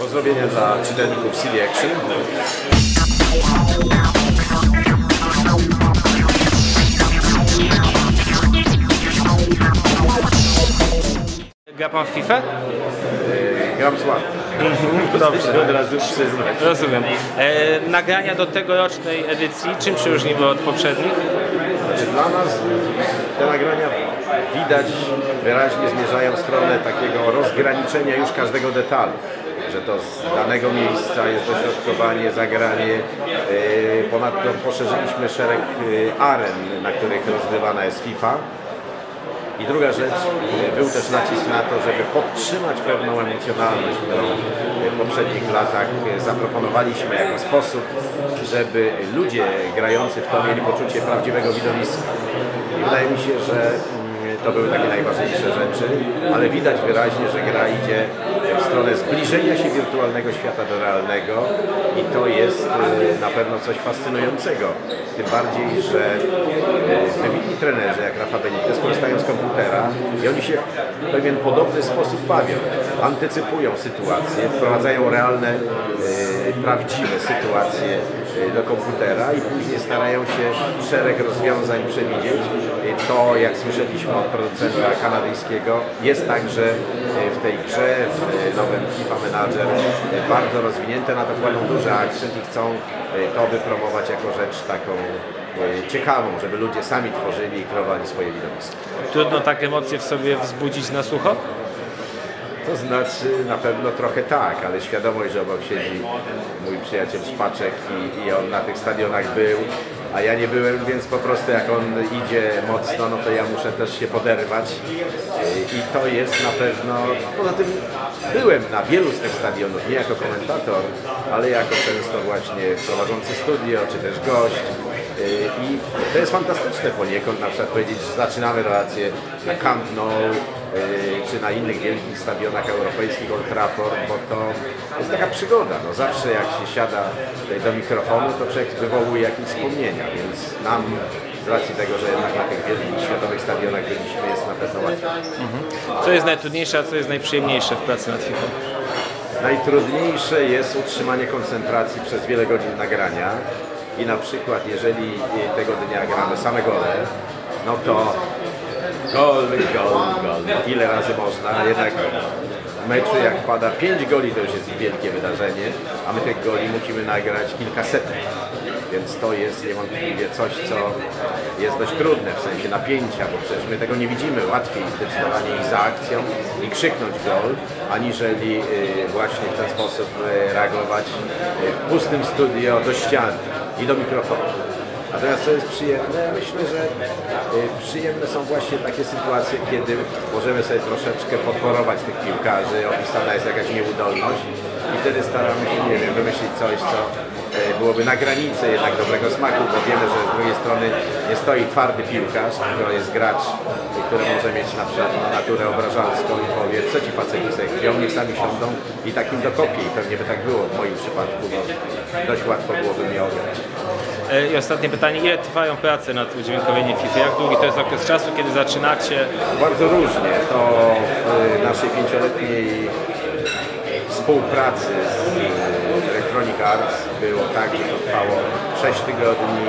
Pozdrowienia dla czytelników CD Action. Gra pan w FIFA? Gram słabo. Dobrze. Od razu przyznać. Rozumiem. E, nagrania do tegorocznej edycji, czym się różniły od poprzednich? Dla nas te nagrania widać wyraźnie zmierzają w stronę takiego rozgraniczenia już każdego detalu. Że to z danego miejsca jest dośrodkowanie, zagranie. Yy, Ponadto poszerzyliśmy szereg yy, aren, na których rozgrywana jest FIFA. I druga rzecz, y, był też nacisk na to, żeby podtrzymać pewną emocjonalność, którą w poprzednich latach y, zaproponowaliśmy jako sposób, żeby ludzie grający w to mieli poczucie prawdziwego widowiska. I wydaje mi się, że mm, to były takie najważniejsze rzeczy, ale widać wyraźnie, że gra idzie w stronę zbliżenia się wirtualnego świata do realnego i to jest y, na pewno coś fascynującego. Tym bardziej, że y, wybitni trenerzy jak Rafa Benitez korzystają z komputera i oni się w pewien podobny sposób bawią. Antycypują sytuacje, wprowadzają realne, y, prawdziwe sytuacje y, do komputera i później starają się szereg rozwiązań przewidzieć. Y, To, jak słyszeliśmy od producenta kanadyjskiego, jest także y, w tej grze, w nowym FIFA Manager bardzo rozwinięte, na to kładą duży akcent i chcą to wypromować jako rzecz taką ciekawą, żeby ludzie sami tworzyli i kreowali swoje widowiska. Trudno tak emocje w sobie wzbudzić na sucho? To znaczy na pewno trochę tak, ale świadomość, że obok siedzi mój przyjaciel Szpaczek i, i on na tych stadionach był, a ja nie byłem, więc po prostu jak on idzie mocno, no to ja muszę też się poderwać. I- to jest na pewno, poza tym byłem na wielu z tych stadionów, nie jako komentator, ale jako często właśnie prowadzący studio, czy też gość i to jest fantastyczne poniekąd, na przykład powiedzieć, że zaczynamy relacje na Camp Nou, y, czy na innych wielkich stadionach europejskich, Old Trafford, bo to jest taka przygoda. No zawsze jak się siada do mikrofonu, to człowiek wywołuje jakieś wspomnienia, więc nam z racji tego, że jednak na tych wielkich światowych stadionach byliśmy, jest na pewno łatwiej. Co jest najtrudniejsze, a co jest najprzyjemniejsze w pracy nad FIFA? Najtrudniejsze jest utrzymanie koncentracji przez wiele godzin nagrania i na przykład jeżeli tego dnia gramy same gole, no to gol, gol, gol, ile razy można, jednak w meczu jak pada 5 goli to już jest wielkie wydarzenie, a my tych goli musimy nagrać kilkaset. Więc to jest niewątpliwie coś, co jest dość trudne w sensie napięcia, bo przecież my tego nie widzimy. Łatwiej zdecydowanie iść za akcją i krzyknąć gol, aniżeli y, właśnie w ten sposób y, reagować y, w pustym studio do ściany i do mikrofonu. Natomiast co jest przyjemne, myślę, że y, przyjemne są właśnie takie sytuacje, kiedy możemy sobie troszeczkę podporować tych piłkarzy, opisana jest jakaś nieudolność i wtedy staramy się, nie wiem, wymyślić coś, co y, byłoby na granicy jednak dobrego smaku, bo wiemy, że z drugiej strony nie stoi twardy piłkarz, tylko jest gracz, y, który może mieć na przykład naturę obrażalską i powie, co ci faceci sobie chwią, niech sami siądą i takim dokopie i pewnie by tak było w moim przypadku, bo dość łatwo byłoby mnie ograć. E, I ostatnie pytanie, ile trwają prace nad udźwiękowieniem FIFA? Jak długi to jest okres czasu, kiedy zaczynacie? Bardzo różnie. To w naszej pięcioletniej współpracy z y, Electronic Arts było tak, że to trwało 6 tygodni,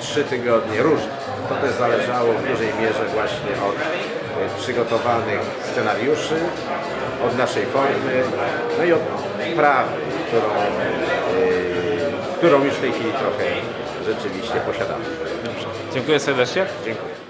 3 tygodnie, różnie. To też zależało w dużej mierze właśnie od y, przygotowanych scenariuszy, od naszej formy, no i od wprawy, którą, którą już w tej chwili trochę rzeczywiście posiadamy. Dobrze. Dziękuję serdecznie. Dziękuję.